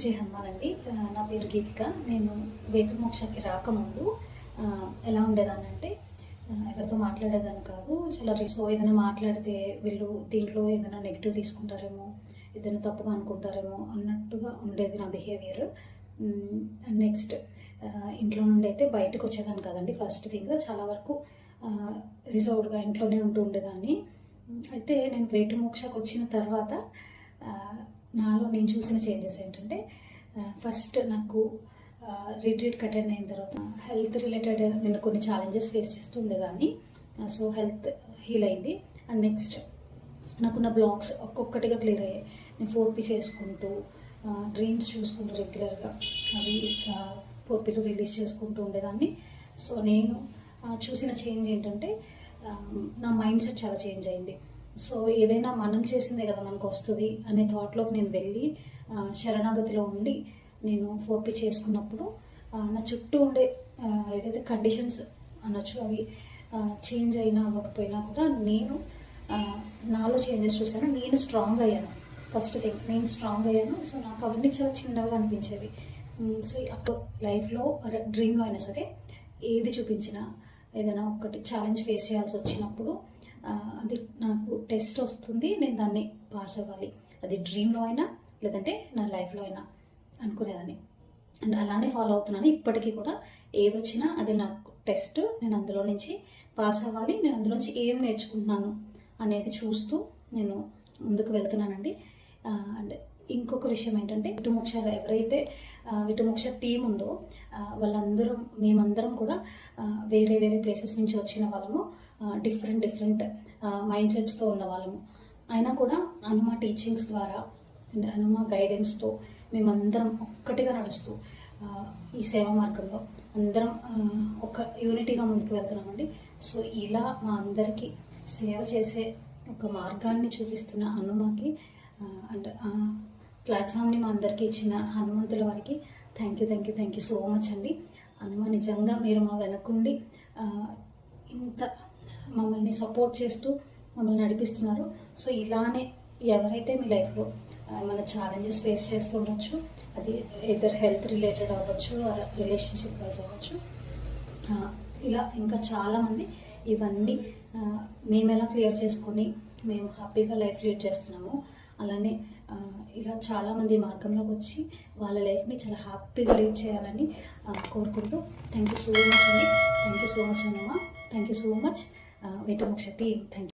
జై హనుమాన్ అండి నా పేరు గీతిక. నేను వేటు మోక్షకి రాకముందు ఎలా ఉండేదాన్ని అంటే ఎవరితో మాట్లాడేదాన్ని కాదు. చాలా రిసో ఏదైనా మాట్లాడితే వీళ్ళు దీంట్లో ఏదైనా నెగిటివ్ తీసుకుంటారేమో ఏదైనా తప్పుగా అనుకుంటారేమో అన్నట్టుగా ఉండేది నా బిహేవియర్ నెక్స్ట్ ఇంట్లో నుండి అయితే బయటకు వచ్చేదాన్ని కాదండి. ఫస్ట్ థింగ్ చాలా వరకు రిజర్వ్డ్గా ఇంట్లోనే ఉంటూ ఉండేదాన్ని. అయితే నేను వేటు మోక్షకు వచ్చిన తర్వాత నాలో నేను చూసిన చేంజెస్ ఏంటంటే ఫస్ట్ నాకు రిట్రీట్ అటెండ్ అయిన తర్వాత హెల్త్ రిలేటెడ్ నేను కొన్ని ఛాలెంజెస్ ఫేస్ చేస్తూ ఉండేదాన్ని. సో హెల్త్ హీల్ అయింది. అండ్ నెక్స్ట్ నాకున్న బ్లాగ్స్ ఒక్కొక్కటిగా క్లియర్ అయ్యాయి. నేను ఫోర్పి చేసుకుంటూ డ్రీమ్స్ చూసుకుంటూ రెగ్యులర్గా అవి ఫోర్పీలు రిలీజ్ చేసుకుంటూ ఉండేదాన్ని. సో నేను చూసిన చేంజ్ ఏంటంటే నా మైండ్ సెట్ చాలా చేంజ్ అయింది. సో ఏదైనా మనం చేసిందే కదా మనకు వస్తుంది అనే థాట్లోకి నేను వెళ్ళి శరణాగతిలో ఉండి నేను ఫోర్పీ చేసుకున్నప్పుడు నా చుట్టూ ఉండే ఏదైతే కండిషన్స్ అనొచ్చు అవి చేంజ్ అయినా అవ్వకపోయినా కూడా నేను నాలో చేంజెస్ చూసాను నేను స్ట్రాంగ్ అయ్యాను. ఫస్ట్ థింగ్ నేను స్ట్రాంగ్ అయ్యాను. సో నాకు అవన్నీ చాలా చిన్నగా అనిపించేవి. సో అప్పుడు లైఫ్లో డ్రీమ్లో అయినా సరే ఏది చూపించినా ఏదైనా ఒకటి ఛాలెంజ్ ఫేస్ చేయాల్సి వచ్చినప్పుడు అది నాకు టెస్ట్ వస్తుంది నేను దాన్ని పాస్ అవ్వాలి. అది డ్రీమ్లో అయినా లేదంటే నా లైఫ్లో అయినా అనుకునేదాన్ని. అండ్ అలానే ఫాలో అవుతున్నాను. ఇప్పటికీ కూడా ఏదొచ్చినా అది నాకు టెస్ట్ నేను అందులో నుంచి పాస్ అవ్వాలి నేను అందులో నుంచి ఏం నేర్చుకుంటున్నాను అనేది చూస్తూ నేను ముందుకు వెళ్తున్నానండి. అండ్ ఇంకొక విషయం ఏంటంటే విటుమోక్ష ఎవరైతే విటుమోక్ష టీం ఉందో వాళ్ళందరం మేమందరం కూడా వేరే వేరే ప్లేసెస్ నుంచి వచ్చిన వాళ్ళము. డిఫరెంట్ డిఫరెంట్ మైండ్ సెట్స్తో ఉన్న వాళ్ళము అయినా కూడా హనుమ టీచింగ్స్ ద్వారా అండ్ హనుమ గైడెన్స్తో మేమందరం ఒక్కటిగా నడుస్తూ ఈ సేవా మార్గంలో అందరం ఒక యూనిటీగా ముందుకు వెళ్తున్నామండి. సో ఇలా మా అందరికీ సేవ చేసే ఒక మార్గాన్ని చూపిస్తున్న హనుమకి అండ్ ప్లాట్ఫామ్ని మా అందరికీ ఇచ్చిన హనుమంతుల వారికి thank you thank you thank you so much అండి. హనుమ నిజంగా మీరు మా వెనకుండి ఇంత మమ్మల్ని సపోర్ట్ చేస్తూ మమ్మల్ని నడిపిస్తున్నారు. సో ఇలానే ఎవరైతే మీ లైఫ్లో మన ఛాలెంజెస్ ఫేస్ చేస్తూ ఉండొచ్చు అది ఇద్దరు హెల్త్ రిలేటెడ్ అవ్వచ్చు రిలేషన్షిప్ వైజ్ అవ్వచ్చు ఇలా ఇంకా చాలామంది ఇవన్నీ మేము ఎలా క్లియర్ చేసుకొని మేము హ్యాపీగా లైఫ్ లీడ్ చేస్తున్నాము అలానే ఇలా చాలామంది మార్గంలోకి వచ్చి వాళ్ళ లైఫ్ని చాలా హ్యాపీగా లీడ్ చేయాలని కోరుకుంటూ థ్యాంక్ యూ సో మచ్ అండి. థ్యాంక్ యూ సో మచ్ అమ్మమ్మ thank you so much wait Moksha team thank you